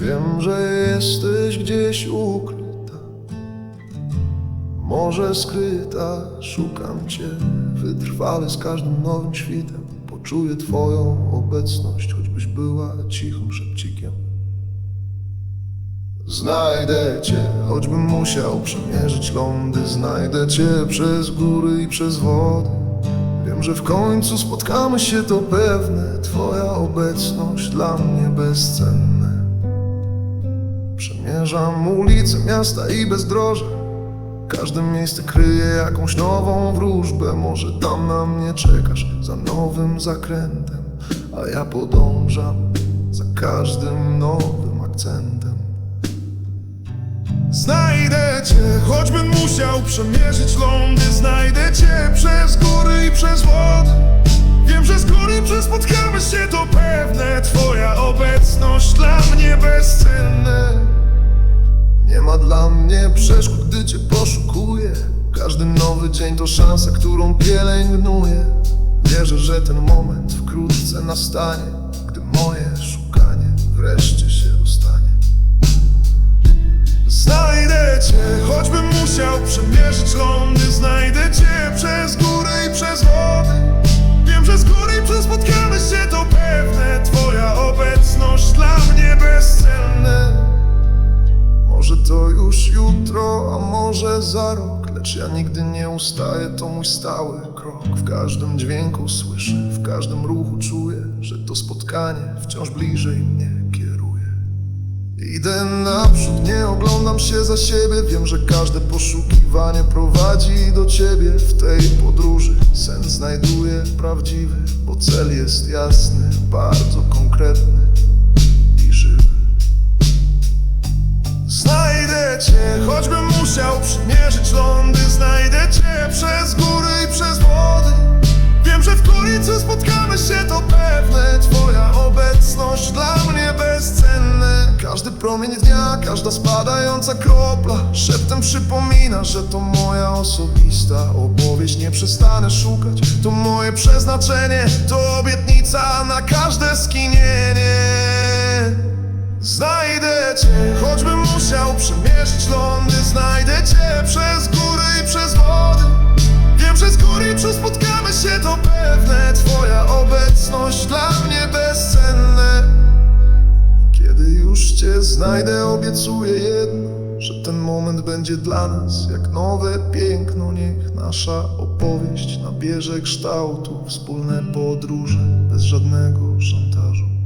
Wiem, że jesteś gdzieś ukryta. Może skryta, szukam cię Wytrwale z każdym nowym świtem. Poczuję twoją obecność Choćbyś była cichym szepcikiem. Znajdę cię, choćbym musiał przemierzyć lądy. Znajdę cię przez góry i przez wody. Wiem, że w końcu spotkamy się, to pewne. Twoja obecność dla mnie bezcenne Przemierzam ulice miasta i bezdroże. Każde miejsce kryje jakąś nową wróżbę. Może tam na mnie czekasz za nowym zakrętem A ja podążam za każdym nowym akcentem. Znajdę cię, choćbym musiał przemierzyć lądy. Znajdę cię przez góry i przez wody. Wiem, że góry przez spotkamy się, to pewne. Twoja obecność dla mnie bezcenne Nie ma dla mnie przeszkód, gdy cię poszukuję. Każdy nowy dzień to szansa, którą pielęgnuję. Wierzę, że ten moment wkrótce nastanie już jutro, a może za rok. Lecz ja nigdy nie ustaję, to mój stały krok. W każdym dźwięku słyszę, w każdym ruchu czuję Że to spotkanie wciąż bliżej mnie kieruje. Idę naprzód, nie oglądam się za siebie. Wiem, że każde poszukiwanie prowadzi do ciebie. W tej podróży sen znajduję prawdziwy Bo cel jest jasny, bardzo konkretny musiał przymierzyć lądy. Znajdę cię przez góry i przez wody. Wiem, że wkrótce spotkamy się, to pewne. Twoja obecność dla mnie bezcenne. Każdy promień dnia, każda spadająca kropla. Szeptem przypomina, że to moja osobista opowieść. Nie przestanę szukać, to moje przeznaczenie. To obietnica na każde skinienie. Znajdę cię, choćbym musiał przemierzyć się, to pewne Twoja obecność dla mnie bezcenne. Kiedy już cię znajdę, obiecuję jedno Że ten moment będzie dla nas jak nowe piękno. Niech nasza opowieść nabierze kształtu Wspólne podróże bez żadnego szantażu